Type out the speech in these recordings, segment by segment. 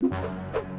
you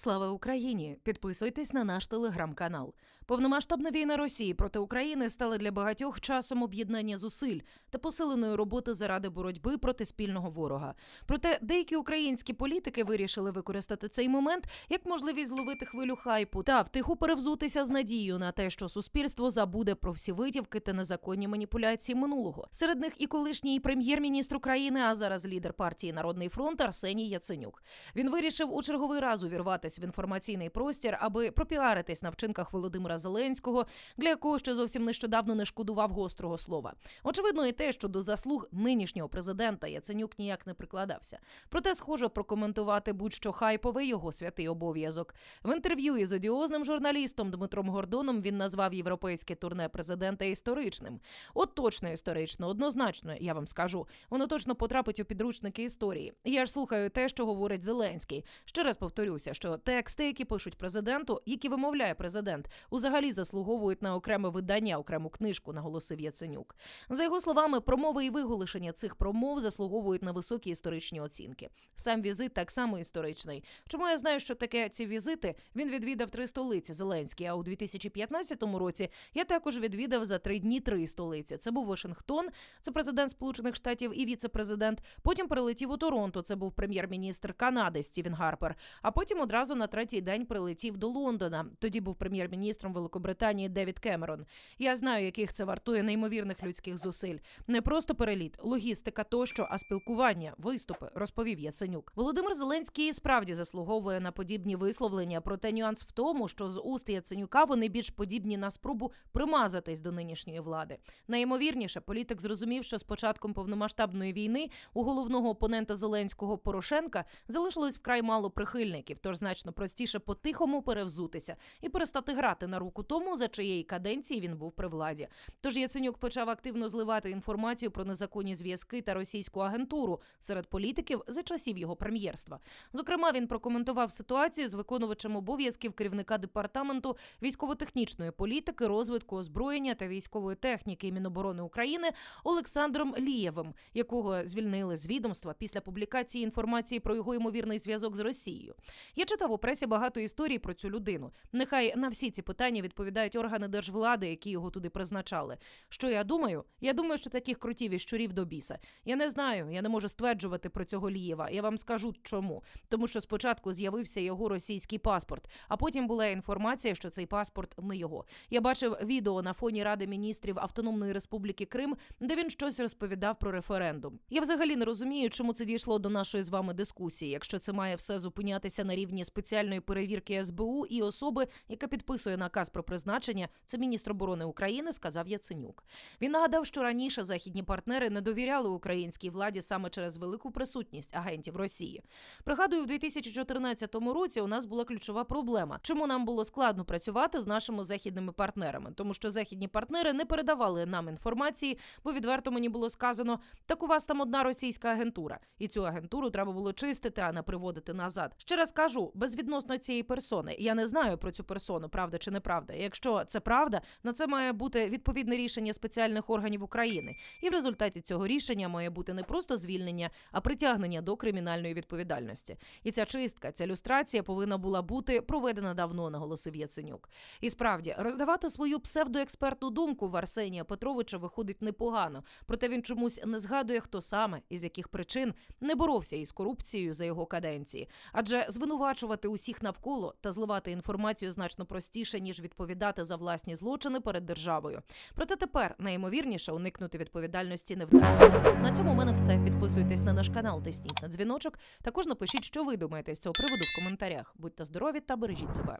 Слава Україні! Підписуйтесь на наш телеграм-канал. Повномасштабна війна Росії проти України стала для багатьох часом об'єднання зусиль та посиленої роботи заради боротьби проти спільного ворога. Проте деякі українські політики вирішили використати цей момент як можливість зловити хвилю хайпу та втиху перевзутися з надією на те, що суспільство забуде про всі витівки та незаконні маніпуляції минулого. Серед них і колишній прем'єр-міністр України, а зараз лідер партії Народний фронт Арсеній Яценюк. Він вирішив у черговий раз увірватися в інформаційний простір, аби пропіаритись на вчинках Володимира Зеленського, для якого ще зовсім нещодавно не шкодував гострого слова. Очевидно, і те, що до заслуг нинішнього президента Яценюк ніяк не прикладався. Проте, схоже, прокоментувати будь-що хайпове його святий обов'язок. В інтерв'ю із одіозним журналістом Дмитром Гордоном він назвав європейське турне президента історичним. От точно історично, однозначно, я вам скажу. Воно точно потрапить у підручники історії. Я ж слухаю те, що говорить Зеленський. Ще раз повторюся, що тексти, які пишуть президенту, які вимовляє президент, взагалі заслуговують на окреме видання, окрему книжку, наголосив Яценюк. За його словами, промови і виголошення цих промов заслуговують на високі історичні оцінки. Сам візит так само історичний. Чому я знаю, що таке ці візити? Він відвідав три столиці Зеленський. А у 2015 році я також відвідав за три дні три столиці. Це був Вашингтон, це президент Сполучених Штатів і віце-президент. Потім прилетів у Торонто. Це був прем'єр-міністр Канади Стівен Гарпер. А потім одразу на третій день прилетів до Лондона. Тоді був прем'єр-міністром Великобританії Девід Кемерон. Я знаю, яких це вартує неймовірних людських зусиль. Не просто переліт, логістика тощо, а спілкування, виступи, розповів Яценюк. Володимир Зеленський справді заслуговує на подібні висловлення. Проте нюанс в тому, що з уст Яценюка вони більш подібні на спробу примазатись до нинішньої влади. Найімовірніше, політик зрозумів, що з початком повномасштабної війни у головного опонента Зеленського Порошенка залишилось вкрай мало прихильників, тож значно простіше по-тихому перевзутися і перестати грати на руку тому, за чиєї каденції він був при владі. Тож Яценюк почав активно зливати інформацію про незаконні зв'язки та російську агентуру серед політиків за часів його прем'єрства. Зокрема, він прокоментував ситуацію з виконувачем обов'язків керівника департаменту військово-технічної політики, розвитку озброєння та військової техніки Міноборони України Олександром Лієвим, якого звільнили з відомства після публікації інформації про його ймовірний зв'язок з Росією. Я читав у пресі багато історій про цю людину. Нехай на всі ці питання відповідають органи держвлади, які його туди призначали. Що я думаю? Я думаю, що таких крутів і щурів до біса. Я не знаю, я не можу стверджувати про цього Лієва. Я вам скажу чому. Тому що спочатку з'явився його російський паспорт, а потім була інформація, що цей паспорт не його. Я бачив відео на фоні Ради міністрів Автономної Республіки Крим, де він щось розповідав про референдум. Я взагалі не розумію, чому це дійшло до нашої з вами дискусії, якщо це має все зупинятися на рівні спеціальної перевірки СБУ і особи, яка підписує наказ про призначення, це міністр оборони України, сказав Яценюк. Він нагадав, що раніше західні партнери не довіряли українській владі саме через велику присутність агентів Росії. Пригадую, в 2014 році у нас була ключова проблема. Чому нам було складно працювати з нашими західними партнерами? Тому що західні партнери не передавали нам інформації, бо відверто мені було сказано: так у вас там одна російська агентура, і цю агентуру треба було чистити, а не приводити назад. Ще раз кажу, безвідносно цієї персони. Я не знаю про цю персону, правда чи неправда. Якщо це правда, на це має бути відповідне рішення спеціальних органів України. І в результаті цього рішення має бути не просто звільнення, а притягнення до кримінальної відповідальності. І ця чистка, ця люстрація повинна була бути проведена давно, наголосив Яценюк. І справді роздавати свою псевдоекспертну думку в Арсенія Петровича виходить непогано. Проте він чомусь не згадує, хто саме і з яких причин не боровся із корупцією за його каденції. Адже звинувачувати усіх навколо та зливати інформацію значно простіше ніж відповідати за власні злочини перед державою. Проте тепер найімовірніше уникнути відповідальності не вдасться. На цьому у мене все. Підписуйтесь на наш канал, тисніть на дзвіночок. Також напишіть, що ви думаєте з цього приводу в коментарях. Будьте здорові та бережіть себе.